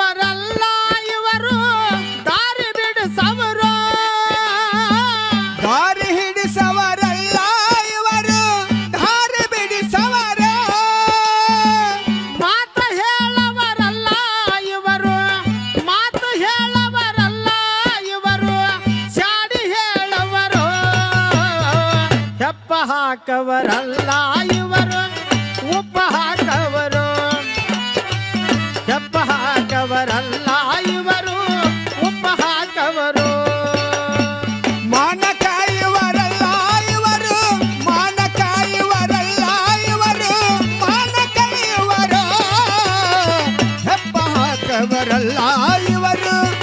ಇವರಲ್ಲ ಇವರು ದಾರಿ ಬಿಡಿಸವರು. ದಾರಿ ಹಿಡಿಸವರಲ್ಲ ಇವರು ದಾರಿ ಬಿಡಿಸವರ. ಮಾತು ಹೇಳವರಲ್ಲ ಇವರು ಮಾತು ಹೇಳವರಲ್ಲ ಇವರು ಶಾಡಿ ಹೇಳವರು. ಹೆಪ್ಪ ಹಾಕವರಲ್ಲ ಇವರು ஆய் வரும்